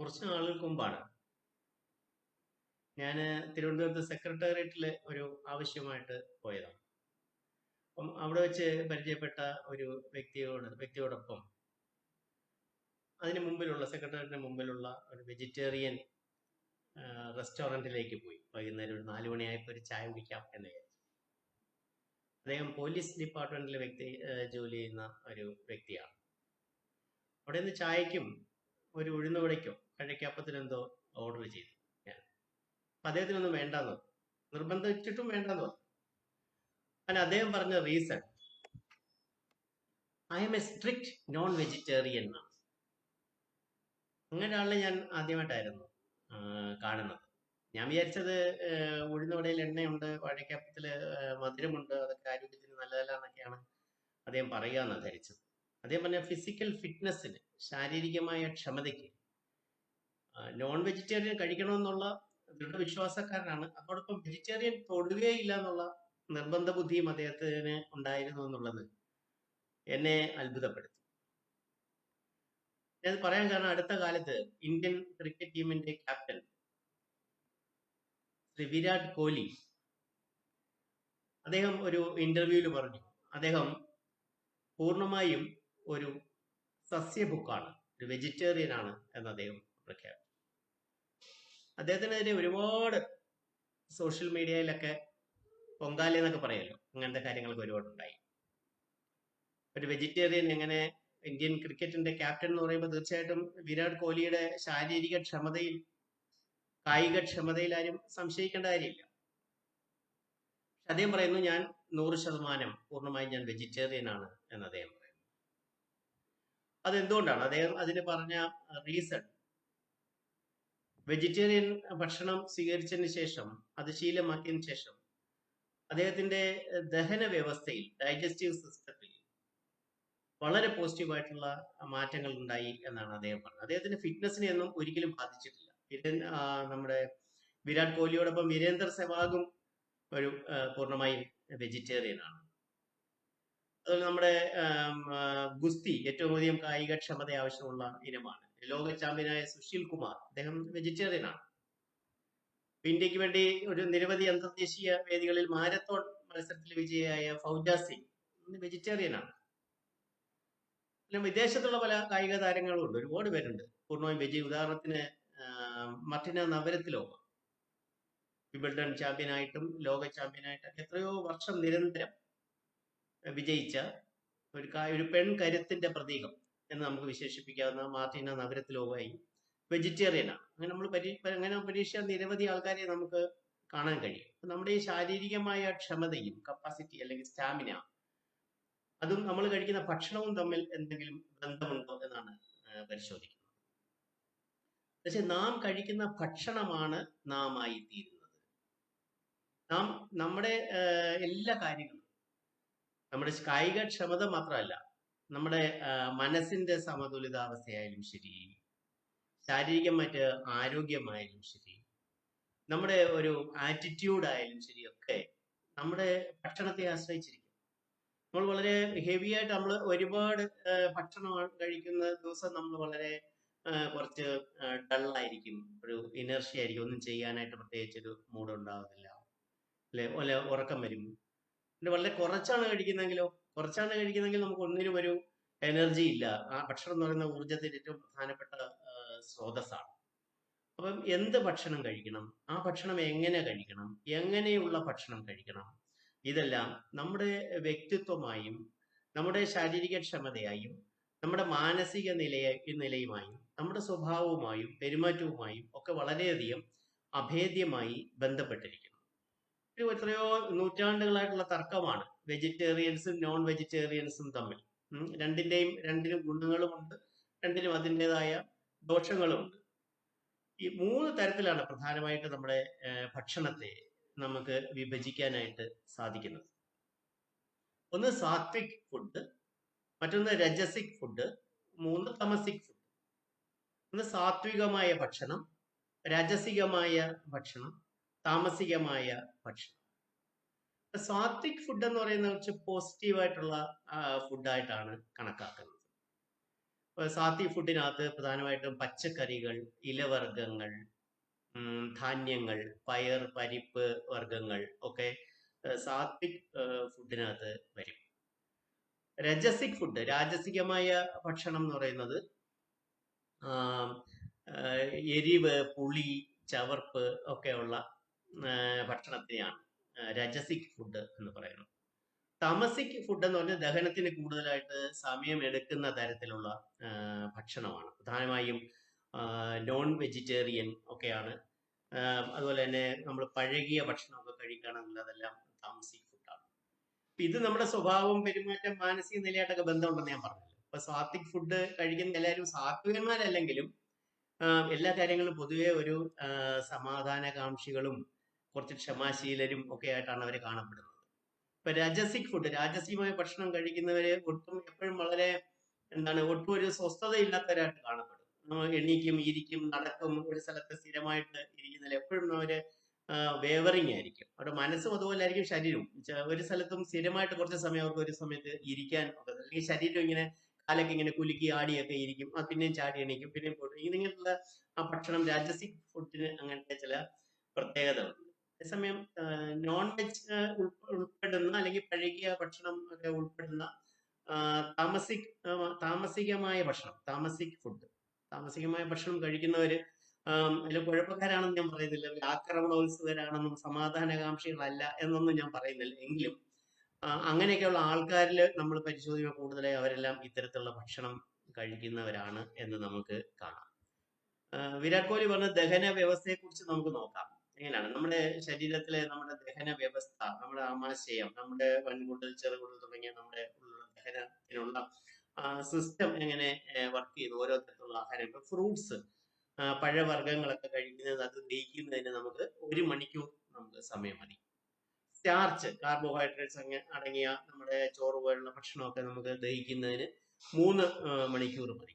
കുറച്ച് നാളുകൾക്ക് മുമ്പാണ്. ഞാൻ തിരുവനന്തപുരത്ത് സെക്രട്ടേറിയറ്റിൽ ഒരു ആവശ്യമായിട്ട് പോയതാണ്. അപ്പം അവിടെ വെച്ച് പരിചയപ്പെട്ട ഒരു വ്യക്തിയോട് വ്യക്തിയോടൊപ്പം അതിന് മുമ്പിലുള്ള സെക്രട്ടേറിയറ്റിന് മുമ്പിലുള്ള ഒരു വെജിറ്റേറിയൻ റെസ്റ്റോറന്റിലേക്ക് പോയി. വൈകുന്നേരം ഒരു നാല് മണിയായപ്പോൾ ഒരു ചായ കുടിക്കാം എന്ന് വിചാരിച്ചു. അദ്ദേഹം പോലീസ് ഡിപ്പാർട്ട്മെന്റിലെ വ്യക്തി ജോലി ചെയ്യുന്ന ഒരു വ്യക്തിയാണ്. അവിടെ നിന്ന് ചായക്കും ഒരു ഉഴുന്നുവടയ്ക്കോ കഴക്കപ്പത്തിനെന്തോ ഓർഡർ ചെയ്തു. ഞാൻ. അപ്പം അദ്ദേഹത്തിനൊന്നും വേണ്ടെന്ന്. നിർബന്ധിച്ചിട്ടും വേണ്ടെന്ന് പറഞ്ഞു അങ്ങനെ അദ്ദേഹം പറഞ്ഞ reason I'm a strict non vegetarian അങ്ങനെ ആളിനെ ഞാൻ ആദ്യമായിട്ടായിരുന്നു കാണുന്നത്. ഞാൻ വിചാരിച്ചത് ഉഴുന്ന ഉഴുന്നുവടയിൽ എണ്ണയുണ്ട് വഴക്കപ്പത്തിൽ മധുരമുണ്ട് അതൊക്കെ ആരോഗ്യത്തിന് നല്ലതല്ല എന്നൊക്കെയാണ് അദ്ദേഹം പറയുക എന്നാണ് ധരിച്ചത്. അദ്ദേഹം പറഞ്ഞ ഫിസിക്കൽ ഫിറ്റ്നസ്സിന് ശാരീരികമായ ക്ഷമതയ്ക്ക് നോൺ വെജിറ്റേറിയൻ കഴിക്കണമെന്നുള്ള ദൃഢവിശ്വാസക്കാരനാണ്. അതോടൊപ്പം വെജിറ്റേറിയൻ തൊടുകയില്ല എന്നുള്ള നിർബന്ധ ബുദ്ധിയും അദ്ദേഹത്തിന് ഉണ്ടായിരുന്നു എന്നുള്ളത് എന്നെ അത്ഭുതപ്പെടുത്തി. ഞാൻ പറയാൻ കാരണം അടുത്ത കാലത്ത് ഇന്ത്യൻ ക്രിക്കറ്റ് ടീമിന്റെ ക്യാപ്റ്റൻ ശ്രീ വിരാട് കോഹ്ലി അദ്ദേഹം ഒരു ഇന്റർവ്യൂവിൽ പറഞ്ഞു. അദ്ദേഹം പൂർണമായും ഒരു സസ്യഭുക്കാണ് ഒരു വെജിറ്റേറിയൻ ആണ് എന്ന് അദ്ദേഹം പ്രഖ്യാപിച്ചു. അദ്ദേഹത്തിനെതിരെ ഒരുപാട് സോഷ്യൽ മീഡിയയിലൊക്കെ പൊങ്കാല എന്നൊക്കെ പറയല്ലോ. അങ്ങനത്തെ കാര്യങ്ങളൊക്കെ ഒരുപാട് ഉണ്ടായി ഒരു വെജിറ്റേറിയൻ എങ്ങനെ ഇന്ത്യൻ ക്രിക്കറ്റിന്റെ ക്യാപ്റ്റൻ എന്ന് പറയുമ്പോൾ തീർച്ചയായിട്ടും വിരാട് കോഹ്ലിയുടെ ശാരീരിക ക്ഷമതയിൽ കായിക ക്ഷമതയിൽ ആരും സംശയിക്കേണ്ട കാര്യമില്ല. പക്ഷെ അദ്ദേഹം പറയുന്നു ഞാൻ നൂറ് ശതമാനം പൂർണമായും ഞാൻ വെജിറ്റേറിയൻ ആണ് എന്ന് അദ്ദേഹം പറയുന്നു. അതെന്തുകൊണ്ടാണ്? അദ്ദേഹം അതിന് പറഞ്ഞ റീസൺ വെജിറ്റേറിയൻ ഭക്ഷണം സ്വീകരിച്ചതിന് ശേഷം അത് ശീലമാക്കിയതിന് ശേഷം അദ്ദേഹത്തിന്റെ ദഹന വ്യവസ്ഥയിൽ ഡൈജസ്റ്റീവ് സിസ്റ്റത്തിൽ വളരെ പോസിറ്റീവായിട്ടുള്ള മാറ്റങ്ങൾ ഉണ്ടായി എന്നാണ് അദ്ദേഹം പറഞ്ഞത്. അദ്ദേഹത്തിന്റെ ഫിറ്റ്നസിനെ ഒന്നും ഒരിക്കലും ബാധിച്ചിട്ടില്ല. വീരൻ- നമ്മുടെ വിരാട് കോഹ്ലിയോടൊപ്പം വീരേന്ദർ സെവാഗും ഒരു പൂർണമായും വെജിറ്റേറിയൻ ആണ്. അതുപോലെ നമ്മുടെ ഗുസ്തി ഏറ്റവും അധികം കായികക്ഷമത ആവശ്യമുള്ള ഇനമാണ്. ലോക ചാമ്പ്യനായ സുശീൽ കുമാർ. അദ്ദേഹം വെജിറ്റേറിയൻ ആണ് ഇന്ത്യയ്ക്ക് വേണ്ടി ഒരു നിരവധി അന്തർദേശീയ വേദികളിൽ മാരത്തോൺ മത്സരത്തിൽ വിജയിയായ ഫൗജ സിംഗ് വെജിറ്റേറിയൻ ആണ് പിന്നെ വിദേശത്തുള്ള പല കായിക താരങ്ങളും ഉണ്ട് ഒരുപാട് പേരുണ്ട്. പൂർണമായും വെജി ഉദാഹരണത്തിന് മർട്ടിന നവരത്തിലോ വിബിൾഡൺ ചാമ്പ്യനായിട്ടും ലോക ചാമ്പ്യനായിട്ടും എത്രയോ വർഷം നിരന്തരം വിജയിച്ച ഒരു ഒരു പെൺ കരുത്തിന്റെ പ്രതീകം. എന്ന് നമുക്ക് വിശേഷിപ്പിക്കാവുന്ന മാർട്ടിന നഗരത്തിലോവായി. വെജിറ്റേറിയൻ ആണ് അങ്ങനെ നമ്മൾ അങ്ങനെ പരീക്ഷ നിരവധി ആൾക്കാരെ നമുക്ക് കാണാൻ കഴിയും. നമ്മുടെ ഈ ശാരീരികമായ ക്ഷമതയും കപ്പാസിറ്റി അല്ലെങ്കിൽ സ്റ്റാമിന അതും നമ്മൾ കഴിക്കുന്ന ഭക്ഷണവും തമ്മിൽ എന്തെങ്കിലും ബന്ധമുണ്ടോ എന്നാണ് പരിശോധിക്കുന്നത്. പക്ഷെ നാം കഴിക്കുന്ന ഭക്ഷണമാണ് നാം ആയി തീരുന്നത് നാം നമ്മുടെ എല്ലാ കാര്യങ്ങളും നമ്മുടെ കായിക ക്ഷമത മാത്രമല്ല നമ്മുടെ മനസ്സിന്റെ സമതുലിതാവസ്ഥയായാലും ശരി ശാരീരികമായിട്ട് ആരോഗ്യമായാലും ശരി നമ്മുടെ ഒരു ആറ്റിറ്റ്യൂഡ് ആയാലും ഒക്കെ നമ്മുടെ ഭക്ഷണത്തെ ആശ്രയിച്ചിരിക്കും. നമ്മൾ വളരെ ഹെവി ആയിട്ട് നമ്മൾ ഒരുപാട് ഭക്ഷണം കഴിക്കുന്ന ദിവസം നമ്മൾ വളരെ കുറച്ച് ഡള്ളായിരിക്കും ഒരു എനർജി ആയിരിക്കും. ഒന്നും ചെയ്യാനായിട്ട് പ്രത്യേകിച്ച് ഒരു മൂഡ് ഉണ്ടാകുന്നില്ല അല്ലെ ഉറക്കം വരും. പിന്നെ വളരെ കുറച്ചാണ് കഴിക്കുന്നെങ്കിലോ കുറച്ചാണ് കഴിക്കുന്നെങ്കിൽ നമുക്ക് ഒന്നിനും ഒരു എനർജി ഇല്ല. ആ ഭക്ഷണം എന്ന് പറയുന്ന ഊർജത്തിന്റെ ഏറ്റവും പ്രധാനപ്പെട്ട സ്രോതസ്സാണ്. അപ്പം എന്ത് ഭക്ഷണം കഴിക്കണം? ആ ഭക്ഷണം എങ്ങനെ കഴിക്കണം? എങ്ങനെയുള്ള ഭക്ഷണം കഴിക്കണം? ഇതെല്ലാം നമ്മുടെ വ്യക്തിത്വമായും നമ്മുടെ ശാരീരിക ക്ഷമതയായും നമ്മുടെ മാനസിക നിലയ നിലയുമായും നമ്മുടെ സ്വഭാവവുമായും പെരുമാറ്റവുമായും ഒക്കെ വളരെയധികം അഭേദ്യമായി ബന്ധപ്പെട്ടിരിക്കുന്നു. എത്രയോ നൂറ്റാണ്ടുകളായിട്ടുള്ള തർക്കമാണ് വെജിറ്റേറിയൻസും നോൺ വെജിറ്റേറിയൻസും തമ്മിൽ. രണ്ടിന്റെയും രണ്ടിനും ഗുണങ്ങളുമുണ്ട് രണ്ടിനും അതിന്റെതായ ദോഷങ്ങളുമുണ്ട്. ഈ മൂന്ന് തരത്തിലാണ് പ്രധാനമായിട്ട് നമ്മുടെ ഭക്ഷണത്തെ നമുക്ക് വിഭജിക്കാനായിട്ട് സാധിക്കുന്നത്. ഒന്ന് സാത്വിക് ഫുഡ് മറ്റൊന്ന് രജസിക് ഫുഡ് മൂന്ന് തമസിക് ഫുഡ്. ഒന്ന് സാത്വികമായ ഭക്ഷണം രജസികമായ ഭക്ഷണം താമസികമായ ഭക്ഷണം. സാത്വിക് ഫുഡ് എന്ന് പറയുന്നത് കുറച്ച് പോസിറ്റീവായിട്ടുള്ള ഫുഡായിട്ടാണ് കണക്കാക്കുന്നത്. ഇപ്പൊ സാത്വി ഫുഡിനകത്ത് പ്രധാനമായിട്ടും പച്ചക്കറികൾ ഇലവർഗങ്ങൾ ധാന്യങ്ങൾ പയർ പരിപ്പ് വർഗങ്ങൾ ഒക്കെ സാത്വിക് ഫുഡിനകത്ത് വരും. രജസിക് ഫുഡ് രാജസികമായ ഭക്ഷണം എന്ന് പറയുന്നത് എരിവ് പുളി ചവർപ്പ് ഒക്കെയുള്ള ഭക്ഷണത്തിനെയാണ്. രജസിക് ഫുഡ് എന്ന് പറയുന്നത് തമസിക് ഫുഡ് എന്ന് പറഞ്ഞാൽ ദഹനത്തിന് കൂടുതലായിട്ട് സമയം എടുക്കുന്ന തരത്തിലുള്ള ഭക്ഷണമാണ്. പ്രധാനമായും നോൺ വെജിറ്റേറിയൻ ഒക്കെയാണ്. അതുപോലെ തന്നെ നമ്മൾ പഴകിയ ഭക്ഷണമൊക്കെ കഴിക്കുകയാണെങ്കിൽ അതെല്ലാം താമസിക് ഫുഡാണ് ഇത് നമ്മുടെ സ്വഭാവം പെരുമാറ്റം മാനസിക നിലയായിട്ടൊക്കെ ബന്ധമുണ്ടെന്ന് ഞാൻ പറഞ്ഞല്ലോ. ഇപ്പൊ സാത്വിക് ഫുഡ് കഴിക്കുന്ന എല്ലാവരും സാത്വികന്മാരല്ലെങ്കിലും എല്ലാ കാര്യങ്ങളും പൊതുവെ ഒരു സമാധാനകാംക്ഷികളും കുറച്ച് ക്ഷമാശീലരും ഒക്കെ ആയിട്ടാണ് അവർ കാണപ്പെടുന്നത്. ഇപ്പൊ രാജസിക് ഫുഡ് രാജസികമായ ഭക്ഷണം കഴിക്കുന്നവര് ഒട്ടും എപ്പോഴും വളരെ എന്താണ് ഒട്ടും ഒരു സ്വസ്ഥതയില്ലാത്തവരായിട്ട് കാണപ്പെടും. എണീക്കും ഇരിക്കും നടക്കും ഒരു സ്ഥലത്ത് സ്ഥിരമായിട്ട് ഇരിക്കുന്നില്ല എപ്പോഴും അവർ വേവറിങ് ആയിരിക്കും. അവരുടെ മനസ്സും അതുപോലെ ആയിരിക്കും ശരീരവും. ഒരു സ്ഥലത്തും സ്ഥിരമായിട്ട് കുറച്ച് സമയം അവർക്ക് ഒരു സമയത്ത് ഇരിക്കാൻ അല്ലെങ്കിൽ ശരീരം ഇങ്ങനെ കാലൊക്കെ ഇങ്ങനെ കുലുക്കി ആടിയൊക്കെ ഇരിക്കും. ആ പിന്നെയും ചാടി എണീക്കും പിന്നെയും പോയിട്ട് ഇങ്ങനെയുള്ള ആ ഭക്ഷണം രാജസിക് ഫുഡിന് അങ്ങനത്തെ ചില പ്രത്യേകതകളുണ്ട് അതേസമയം നോൺ വെജ് ഉൾപ്പെടുന്ന അല്ലെങ്കിൽ പഴകിയ ഭക്ഷണം ഒക്കെ ഉൾപ്പെടുന്ന താമസിക് താമസികമായ ഭക്ഷണം താമസിക് ഫുഡ് താമസികമായ ഭക്ഷണം കഴിക്കുന്നവര് അതിൽ കുഴപ്പക്കാരാണെന്ന് ഞാൻ പറയുന്നില്ല. അവർ ആക്രമണോത്സുകരാണെന്നും സമാധാനകാംക്ഷികളല്ല എന്നൊന്നും ഞാൻ പറയുന്നില്ല. എങ്കിലും അങ്ങനെയൊക്കെയുള്ള ആൾക്കാരിൽ നമ്മൾ പരിശോധിക്കുമ്പോൾ കൂടുതലായി അവരെല്ലാം ഇത്തരത്തിലുള്ള ഭക്ഷണം കഴിക്കുന്നവരാണ് എന്ന് നമുക്ക് കാണാം. വിരാട് കോഹ്ലി പറഞ്ഞ ദഹന വ്യവസ്ഥയെ കുറിച്ച് നമുക്ക് നോക്കാം. എങ്ങനെയാണ് നമ്മുടെ ശരീരത്തിലെ നമ്മുടെ ദഹന വ്യവസ്ഥ നമ്മുടെ ആമാശയം നമ്മുടെ വൻകുടൽ ചെറുകുടൽ തുടങ്ങിയ നമ്മുടെ ദഹനത്തിനുള്ള സിസ്റ്റം എങ്ങനെ വർക്ക് ചെയ്യുന്നു? ഓരോ തരത്തിലുള്ള ആഹാരം ഇപ്പൊ ഫ്രൂട്ട്സ് പഴവർഗങ്ങളൊക്കെ കഴിക്കുന്നത് അത് ദഹിക്കുന്നതിന് നമുക്ക് ഒരു മണിക്കൂർ നമുക്ക് സമയം മതി. സ്റ്റാർച്ച് കാർബോഹൈഡ്രേറ്റ്സ് അടങ്ങിയ നമ്മുടെ ചോറ് പോലുള്ള ഭക്ഷണമൊക്കെ നമുക്ക് ദഹിക്കുന്നതിന് മൂന്ന് മണിക്കൂർ മതി.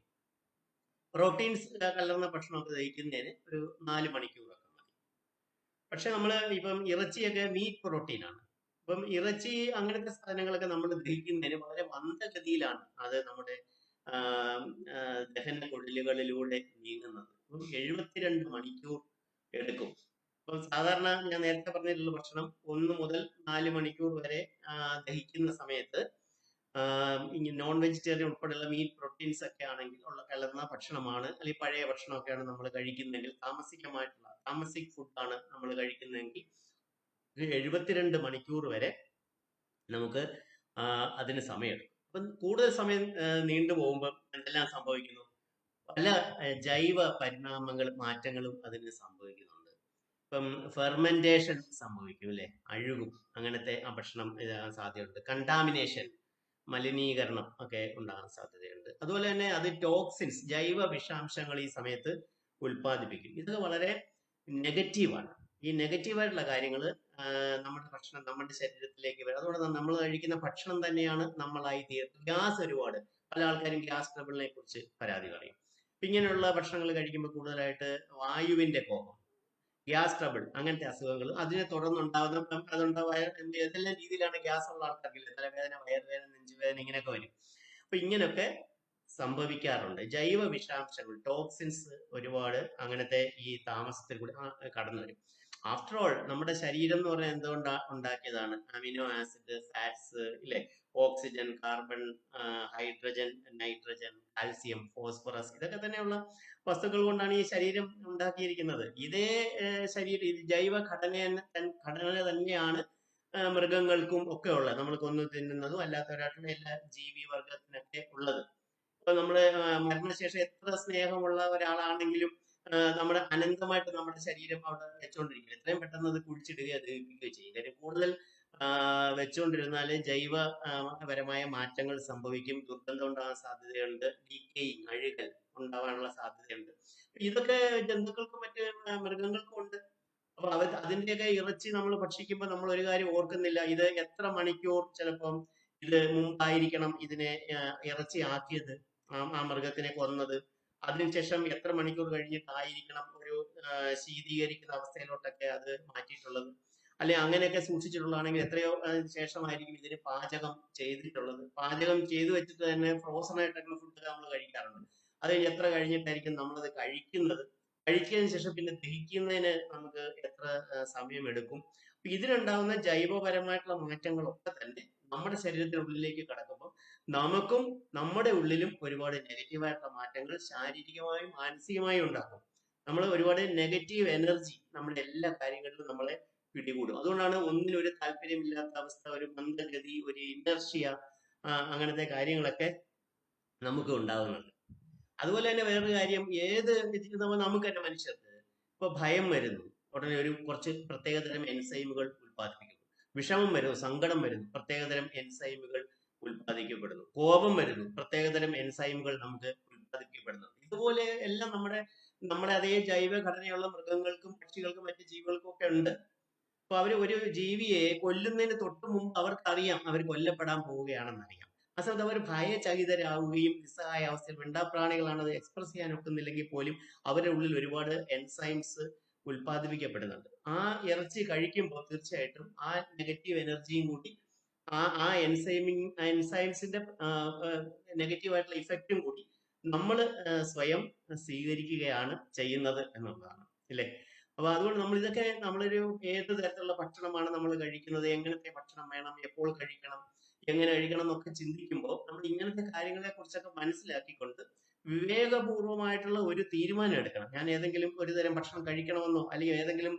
പ്രോട്ടീൻസ് കലർന്ന ഭക്ഷണമൊക്കെ ദഹിക്കുന്നതിന് ഒരു നാല് മതി പക്ഷെ നമ്മൾ ഇപ്പം ഇറച്ചിയൊക്കെ മീറ്റ് പ്രോട്ടീനാണ് ഇപ്പം ഇറച്ചി അങ്ങനത്തെ സാധനങ്ങളൊക്കെ നമ്മൾ ദഹിക്കുന്നതിന് വളരെ മന്ദഗതിയിലാണ് അത് നമ്മുടെ ദഹന കുഴലുകളിലൂടെ നീങ്ങുന്നത്. അപ്പം എഴുപത്തിരണ്ട് മണിക്കൂർ എടുക്കും. അപ്പം സാധാരണ ഞാൻ നേരത്തെ പറഞ്ഞിട്ടുള്ള ഭക്ഷണം ഒന്ന് മുതൽ നാല് മണിക്കൂർ വരെ ദഹിക്കുന്ന സമയത്ത് നോൺ വെജിറ്റേറിയൻ ഉൾപ്പെടെയുള്ള മീൻ പ്രോട്ടീൻസ് ഒക്കെ ആണെങ്കിൽ ഉള്ള കലർന്ന ഭക്ഷണമാണ് അല്ലെങ്കിൽ പഴയ ഭക്ഷണമൊക്കെയാണ് നമ്മൾ കഴിക്കുന്നതെങ്കിൽ താമസികമായിട്ടുള്ള താമസിക് ഫുഡാണ് നമ്മൾ കഴിക്കുന്നതെങ്കിൽ എഴുപത്തിരണ്ട് മണിക്കൂർ വരെ നമുക്ക് അതിന് സമയമെടുക്കും. അപ്പം കൂടുതൽ സമയം നീണ്ടു പോകുമ്പോൾ എന്തെല്ലാം സംഭവിക്കുന്നു? പല ജൈവ പരിണാമങ്ങളും മാറ്റങ്ങളും അതിന് സംഭവിക്കുന്നുണ്ട്. ഇപ്പം ഫെർമെന്റേഷൻ സംഭവിക്കും അല്ലെ? അഴുകും അങ്ങനത്തെ ആ ഭക്ഷണം സാധ്യതയുണ്ട്. കണ്ടാമിനേഷൻ മലിനീകരണം ഒക്കെ ഉണ്ടാകാൻ സാധ്യതയുണ്ട്. അതുപോലെ തന്നെ അത് ടോക്സിൻസ് ജൈവ വിഷാംശങ്ങൾ ഈ സമയത്ത് ഉൽപ്പാദിപ്പിക്കും. ഇത് വളരെ നെഗറ്റീവാണ് ഈ നെഗറ്റീവായിട്ടുള്ള കാര്യങ്ങൾ നമ്മുടെ ഭക്ഷണം നമ്മുടെ ശരീരത്തിലേക്ക് വരും. അതുകൊണ്ട് നമ്മൾ കഴിക്കുന്ന ഭക്ഷണം തന്നെയാണ് നമ്മളായി തീരുന്നത് ഗ്യാസ് ഒരുപാട്. പല ആൾക്കാരും ഗ്യാസ് ട്രബിളിനെ കുറിച്ച് പരാതി പറയും. ഇങ്ങനെയുള്ള ഭക്ഷണങ്ങൾ കഴിക്കുമ്പോൾ കൂടുതലായിട്ട് വായുവിന്റെ കോപം. ഗ്യാസ് ട്രബിൾ അങ്ങനത്തെ അസുഖങ്ങൾ. അതിനെ തുടർന്നുണ്ടാകുന്ന ഇപ്പം അതുണ്ടാവായ ഏതെല്ലാം രീതിയിലാണ് ഗ്യാസ് ഉള്ള ആൾക്കാർക്കില്ല? തലവേദന വയറുവേദന നെഞ്ചുവേദന ഇങ്ങനെയൊക്കെ വരും. അപ്പൊ ഇങ്ങനെയൊക്കെ സംഭവിക്കാറുണ്ട്. ജൈവ വിഷാംശങ്ങൾ ടോക്സിൻസ് ഒരുപാട് അങ്ങനത്തെ ഈ താമസത്തിൽ കൂടി കടന്നു വരും ആഫ്റ്റർ ഓൾ നമ്മുടെ ശരീരം എന്ന് പറഞ്ഞാൽ എന്തുകൊണ്ടാ ഉണ്ടാക്കിയതാണ്? അമിനോ ആസിഡ് ഫാറ്റ്സ് ഇല്ലേ? Oxygen carbon hydrogen nitrogen calcium phosphorus ഇതൊക്കെ തന്നെയുള്ള വസ്തുക്കൾ കൊണ്ടാണ് ഈ ശരീരം ഉണ്ടാക്കിയിരിക്കുന്നത്. ഇതേ ശരീരം ജൈവ ഘടന ഘടന തന്നെയാണ് മൃഗങ്ങൾക്കും ഒക്കെ ഉള്ളത്. നമ്മൾ കൊന്നു തിന്നുന്നതും അല്ലാത്തവരായിട്ടുള്ള എല്ലാ ജീവി വർഗത്തിനൊക്കെ ഉള്ളത്. ഇപ്പൊ നമ്മൾ മരണശേഷം എത്ര സ്നേഹമുള്ള ഒരാളാണെങ്കിലും നമ്മുടെ അനന്തമായിട്ട് നമ്മുടെ ശരീരം അവിടെ വെച്ചുകൊണ്ടിരിക്കില്ല എത്രയും പെട്ടെന്ന് അത് കുഴിച്ചിടുകയോ ദഹിപ്പിക്കുകയോ ചെയ്യും. കാര്യം കൂടുതൽ വെച്ചുകൊണ്ടിരുന്നാൽ വെച്ചുകൊണ്ടിരുന്നാൽ ജൈവ പരമായ മാറ്റങ്ങൾ സംഭവിക്കും. ദുർഗന്ധം ഉണ്ടാകാൻ സാധ്യതയുണ്ട്. ഡീക്കേയിങ് അഴുകൽ ഉണ്ടാവാനുള്ള സാധ്യതയുണ്ട്. ഇതൊക്കെ ജന്തുക്കൾക്കും മറ്റ് മൃഗങ്ങൾക്കും ഉണ്ട്. അപ്പൊ അവർ അതിന്റെയൊക്കെ ഇറച്ചി നമ്മൾ ഭക്ഷിക്കുമ്പോൾ നമ്മൾ ഒരു കാര്യം ഓർക്കുന്നില്ല. ഇത് എത്ര മണിക്കൂർ ചിലപ്പം ഇത് മുമ്പായിരിക്കണം ഇതിനെ ഇറച്ചി ആക്കിയത് ആ മൃഗത്തിനെ കൊന്നത്. അതിനുശേഷം എത്ര മണിക്കൂർ കഴിഞ്ഞിട്ടായിരിക്കണം ഒരു ശീതീകരിക്കുന്ന അവസ്ഥയിലോട്ടൊക്കെ അത് മാറ്റിയിട്ടുള്ളത്? അല്ലെ അങ്ങനെയൊക്കെ സൂക്ഷിച്ചിട്ടുള്ളതാണെങ്കിൽ എത്രയോ ശേഷമായിരിക്കും ഇതിന് പാചകം ചെയ്തിട്ടുള്ളത്. പാചകം ചെയ്തു വെച്ചിട്ട് തന്നെ ഫ്രോസൺ ആയിട്ടുള്ള ഫുഡ് നമ്മൾ കഴിക്കാറുണ്ട്. അത് എത്ര കഴിഞ്ഞിട്ടായിരിക്കും നമ്മളത് കഴിക്കുന്നത്? കഴിച്ചതിന് ശേഷം പിന്നെ ദഹിക്കുന്നതിന് നമുക്ക് എത്ര സമയം അപ്പൊ ഇതിലുണ്ടാകുന്ന ജൈവപരമായിട്ടുള്ള മാറ്റങ്ങളൊക്കെ തന്നെ നമ്മുടെ ശരീരത്തിനുള്ളിലേക്ക് കടക്കുമ്പോൾ നമുക്കും നമ്മുടെ ഉള്ളിലും ഒരുപാട് നെഗറ്റീവായിട്ടുള്ള മാറ്റങ്ങൾ ശാരീരികമായും മാനസികമായും ഉണ്ടാക്കും. നമ്മൾ ഒരുപാട് നെഗറ്റീവ് എനർജി നമ്മുടെ എല്ലാ കാര്യങ്ങളിലും നമ്മളെ പിടികൂടും. അതുകൊണ്ടാണ് ഒന്നിനും ഒരു താല്പര്യമില്ലാത്ത അവസ്ഥ ഒരു മന്ദഗതി ഒരു ഇനർഷ്യ അങ്ങനത്തെ കാര്യങ്ങളൊക്കെ നമുക്ക് ഉണ്ടാകുന്നുണ്ട് അതുപോലെ തന്നെ വേറൊരു കാര്യം ഏത് നമ്മൾ നമ്മ- നമുക്ക് തന്നെ മനുഷ്യർക്ക് ഇപ്പൊ ഭയം വരുന്നു. ഉടനെ ഒരു കുറച്ച് പ്രത്യേകതരം എൻസൈമുകൾ ഉൽപ്പാദിപ്പിക്കുന്നു. വിഷമം വരുന്നു സങ്കടം വരുന്നു പ്രത്യേകതരം എൻസൈമുകൾ ഉൽപ്പാദിക്കപ്പെടുന്നു. കോപം വരുന്നു. പ്രത്യേകതരം എൻസൈമുകൾ നമുക്ക് ഉൽപ്പാദിക്കപ്പെടുന്നു. ഇതുപോലെ എല്ലാം നമ്മുടെ നമ്മുടെ അതേ ജൈവ ഘടനയുള്ള മൃഗങ്ങൾക്കും പക്ഷികൾക്കും മറ്റു ജീവികൾക്കും ഒക്കെ ഉണ്ട്. അപ്പൊ അവർ ഒരു ജീവിയെ കൊല്ലുന്നതിന് തൊട്ട് മുമ്പ് അവർക്കറിയാം അവർ കൊല്ലപ്പെടാൻ പോവുകയാണെന്ന് അറിയാം. ആ സമയത്ത് അവർ ഭയചകിതരാവുകയും നിസ്സഹായ അവസ്ഥയിൽ മിണ്ടാപ്രാണികളാണ് അത് എക്സ്പ്രസ് ചെയ്യാൻ ഒക്കുന്നില്ലെങ്കിൽ പോലും അവരുടെ ഉള്ളിൽ ഒരുപാട് എൻസൈംസ് ഉൽപ്പാദിപ്പിക്കപ്പെടുന്നുണ്ട്. ആ ഇറച്ചി കഴിക്കുമ്പോൾ തീർച്ചയായിട്ടും ആ നെഗറ്റീവ് എനർജിയും കൂടി ആ ആ എൻസൈമിങ് എൻസൈംസിന്റെ നെഗറ്റീവായിട്ടുള്ള ഇഫക്റ്റും കൂടി നമ്മൾ സ്വയം സ്വീകരിക്കുകയാണ് ചെയ്യുന്നത് എന്നുള്ളതാണ്. അല്ലേ അപ്പൊ അതുകൊണ്ട് നമ്മൾ ഇതൊക്കെ നമ്മളൊരു ഏത് തരത്തിലുള്ള ഭക്ഷണമാണ് നമ്മൾ കഴിക്കുന്നത് എങ്ങനത്തെ ഭക്ഷണം വേണം എപ്പോൾ കഴിക്കണം എങ്ങനെ കഴിക്കണം എന്നൊക്കെ ചിന്തിക്കുമ്പോൾ നമ്മൾ ഇങ്ങനത്തെ കാര്യങ്ങളെ കുറിച്ചൊക്കെ മനസ്സിലാക്കിക്കൊണ്ട് വിവേകപൂർവമായിട്ടുള്ള ഒരു തീരുമാനം എടുക്കണം. ഞാൻ ഏതെങ്കിലും ഒരു തരം ഭക്ഷണം കഴിക്കണമെന്നോ അല്ലെങ്കിൽ ഏതെങ്കിലും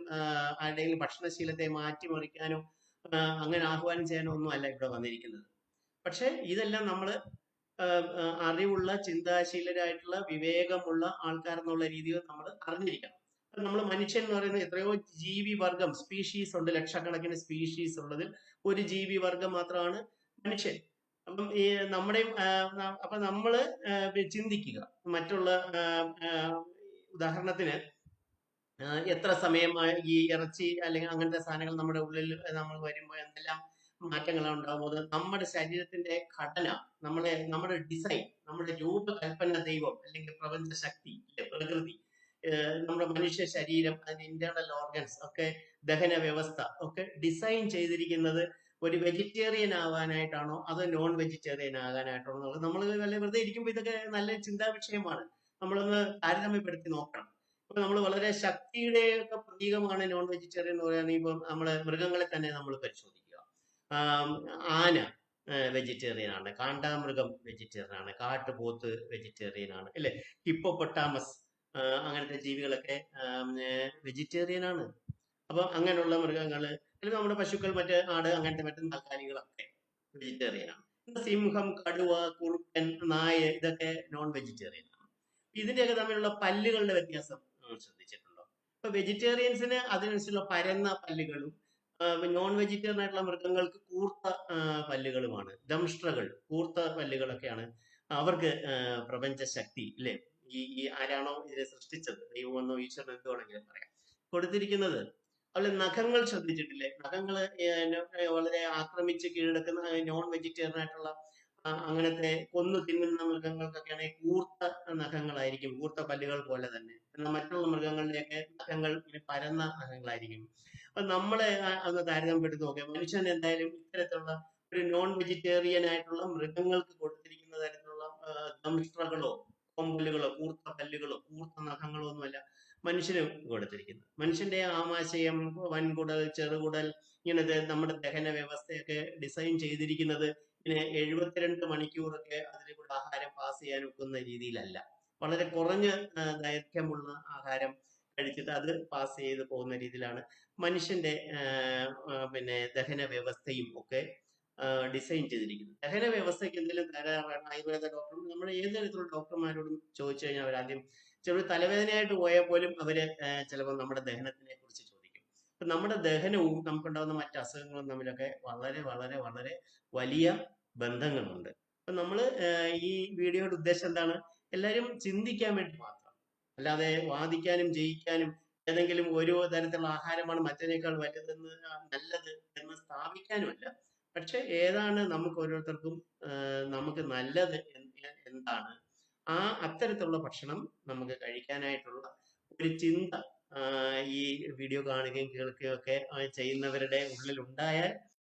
ആരുടെയെങ്കിലും ഭക്ഷണശീലത്തെ മാറ്റിമറിക്കാനോ അങ്ങനെ ആഹ്വാനം ചെയ്യാനോ ഒന്നും അല്ല ഇവിടെ വന്നിരിക്കുന്നത്. പക്ഷെ ഇതെല്ലാം നമ്മൾ അറിവുള്ള ചിന്താശീലരായിട്ടുള്ള വിവേകമുള്ള ആൾക്കാർ എന്നുള്ള രീതിയിൽ നമ്മൾ അറിഞ്ഞിരിക്കണം. നമ്മൾ മനുഷ്യൻ എന്ന് പറയുന്ന എത്രയോ ജീവി വർഗം സ്പീഷീസ് ഉണ്ട് ലക്ഷക്കണക്കിന് സ്പീഷീസ് ഉള്ളതിൽ ഒരു ജീവി വർഗം മാത്രമാണ് മനുഷ്യൻ. അപ്പം ഈ നമ്മുടെ അപ്പൊ നമ്മൾ ചിന്തിക്കുക. മറ്റുള്ള ഉദാഹരണത്തിന് എത്ര സമയം ഈ ഇറച്ചി അല്ലെങ്കിൽ അങ്ങനത്തെ സാധനങ്ങൾ നമ്മുടെ ഉള്ളിൽ നമ്മൾ വരുമ്പോൾ എന്തെല്ലാം മാറ്റങ്ങളാണ് ഉണ്ടാകുന്നത്? നമ്മുടെ ശരീരത്തിന്റെ ഘടന നമ്മളെ നമ്മുടെ ഡിസൈൻ നമ്മുടെ രൂപകൽപ്പന ദൈവം അല്ലെങ്കിൽ പ്രപഞ്ച ശക്തി പ്രകൃതി. നമ്മുടെ മനുഷ്യ ശരീരം അതിന്റെ ഇന്റേണൽ ഓർഗൻസ് ഒക്കെ ദഹന വ്യവസ്ഥ ഒക്കെ ഡിസൈൻ ചെയ്തിരിക്കുന്നത് ഒരു വെജിറ്റേറിയൻ ആവാനായിട്ടാണോ? അതോ നോൺ വെജിറ്റേറിയൻ ആകാനായിട്ടാണോ നമ്മൾ വെറുതെ ഇരിക്കുമ്പോൾ ഇതൊക്കെ നല്ല ചിന്താ വിഷയമാണ് നമ്മളൊന്ന് താരതമ്യപ്പെടുത്തി നോക്കണം. ഇപ്പൊ നമ്മൾ വളരെ ശക്തിയുടെ ഒക്കെ പ്രതീകമാണ് നോൺ വെജിറ്റേറിയൻ എന്ന് പറയുകയാണെങ്കിൽ ഇപ്പം നമ്മൾ മൃഗങ്ങളെ തന്നെ നമ്മൾ പരിശോധിക്കുക. ആന വെജിറ്റേറിയൻ ആണ്. കാണ്ടാമൃഗം വെജിറ്റേറിയൻ ആണ്. കാട്ടുപോത്ത് വെജിറ്റേറിയൻ ആണ്. അല്ലെ? ഹിപ്പോപ്പൊട്ടാമസ് അങ്ങനത്തെ ജീവികളൊക്കെ വെജിറ്റേറിയൻ ആണ്. അപ്പൊ അങ്ങനെയുള്ള മൃഗങ്ങൾ അല്ലെങ്കിൽ നമ്മുടെ പശുക്കൾ മറ്റ് ആട് അങ്ങനത്തെ മറ്റു നാൽക്കാലികളൊക്കെ വെജിറ്റേറിയൻ ആണ്. സിംഹം കടുവ കുറുക്കൻ നായ ഇതൊക്കെ നോൺ വെജിറ്റേറിയൻ ആണ്. ഇതിന്റെയൊക്കെ തമ്മിലുള്ള പല്ലുകളുടെ വ്യത്യാസം നിങ്ങൾ ശ്രദ്ധിച്ചിട്ടുണ്ടോ? ഇപ്പൊ വെജിറ്റേറിയൻസിന് അതിനനുസരിച്ചുള്ള പരന്ന പല്ലുകളും നോൺ വെജിറ്റേറിയൻ ആയിട്ടുള്ള മൃഗങ്ങൾക്ക് കൂർത്ത പല്ലുകളുമാണ്. ദംഷ്ട്രകൾ കൂർത്ത പല്ലുകളൊക്കെയാണ് അവർക്ക് പ്രപഞ്ച ശക്തി അല്ലെ ഈ ആരാണോ ഇതിനെ സൃഷ്ടിച്ചത്? ദൈവമെന്നോ ഈശ്വരൻ എന്ത് പറയാം. കൊടുത്തിരിക്കുന്നത് അതുപോലെ നഖങ്ങൾ ശ്രദ്ധിച്ചിട്ടില്ലേ? നഖങ്ങൾ വളരെ ആക്രമിച്ച് കീഴടക്കുന്ന നോൺ വെജിറ്റേറിയൻ ആയിട്ടുള്ള അങ്ങനത്തെ കൊന്നു തിന്നുന്ന മൃഗങ്ങൾക്കൊക്കെയാണെങ്കിൽ കൂർത്ത നഖങ്ങളായിരിക്കും കൂർത്ത പല്ലുകൾ പോലെ തന്നെ. എന്നാൽ മറ്റുള്ള മൃഗങ്ങളുടെയൊക്കെ നഖങ്ങൾ ഇങ്ങനെ പരന്ന നഖങ്ങളായിരിക്കും. അപ്പൊ നമ്മളെ അത് താരതമ്യപ്പെടുത്തി നോക്കിയാൽ മനുഷ്യൻ എന്തായാലും ഇത്തരത്തിലുള്ള ഒരു നോൺ വെജിറ്റേറിയൻ ആയിട്ടുള്ള മൃഗങ്ങൾക്ക് കൊടുത്തിരിക്കുന്ന തരത്തിലുള്ള ദംഷ്ട്രകളോ കൊമ്പലുകളോ കൂർത്ത പല്ലുകളോ കൂർത്ത നഖങ്ങളോ ഒന്നുമല്ല മനുഷ്യന് കൊടുത്തിരിക്കുന്നത്. മനുഷ്യന്റെ ആമാശയം വൻകുടൽ ചെറുകുടൽ ഇങ്ങനത്തെ നമ്മുടെ ദഹന വ്യവസ്ഥയൊക്കെ ഡിസൈൻ ചെയ്തിരിക്കുന്നത് ഇങ്ങനെ എഴുപത്തിരണ്ട് മണിക്കൂറൊക്കെ അതിലൂടെ ആഹാരം പാസ് ചെയ്യാൻ ഒക്കുന്ന രീതിയിലല്ല. വളരെ കുറഞ്ഞ ദൈർഘ്യമുള്ള ആഹാരം കഴിച്ചിട്ട് അത് പാസ് ചെയ്ത് പോകുന്ന രീതിയിലാണ്. മനുഷ്യന്റെ പിന്നെ ദഹന വ്യവസ്ഥയും ഒക്കെ ഡിസൈൻ ചെയ്തിരിക്കുന്നത്. ദഹന വ്യവസ്ഥയ്ക്ക് എന്തെങ്കിലും തകരാറാണ്? ആയുർവേദ ഡോക്ടർ നമ്മൾ ഏത് തരത്തിലുള്ള ഡോക്ടർമാരോടും ചോദിച്ചു കഴിഞ്ഞാൽ അവർ ആദ്യം ചില തലവേദനയായിട്ട് പോയാൽ പോലും അവർ ചിലപ്പോൾ നമ്മുടെ ദഹനത്തിനെ കുറിച്ച് ചോദിക്കും. അപ്പൊ നമ്മുടെ ദഹനവും നമുക്കുണ്ടാകുന്ന മറ്റ് അസുഖങ്ങളും തമ്മിലൊക്കെ വളരെ വളരെ വളരെ വലിയ ബന്ധങ്ങളുണ്ട്. അപ്പൊ നമ്മൾ ഈ വീഡിയോയുടെ ഉദ്ദേശം എന്താണ്? എല്ലാവരും ചിന്തിക്കാൻ വേണ്ടി മാത്രം. അല്ലാതെ വാദിക്കാനും ജയിക്കാനും ഏതെങ്കിലും ഒരു തരത്തിലുള്ള ആഹാരമാണ് മറ്റേക്കാൾ വലുതെന്ന് നല്ലത് എന്ന് സ്ഥാപിക്കാനുമല്ല. പക്ഷെ ഏതാണ് നമുക്ക് ഓരോരുത്തർക്കും നമുക്ക് നല്ലത് എന്താണ്? ആ അത്തരത്തിലുള്ള ഭക്ഷണം നമുക്ക് കഴിക്കാനായിട്ടുള്ള ഒരു ചിന്ത ഈ വീഡിയോ കാണുകയും കേൾക്കുകയും ഒക്കെ ചെയ്യുന്നവരുടെ ഉള്ളിൽ ഉണ്ടായ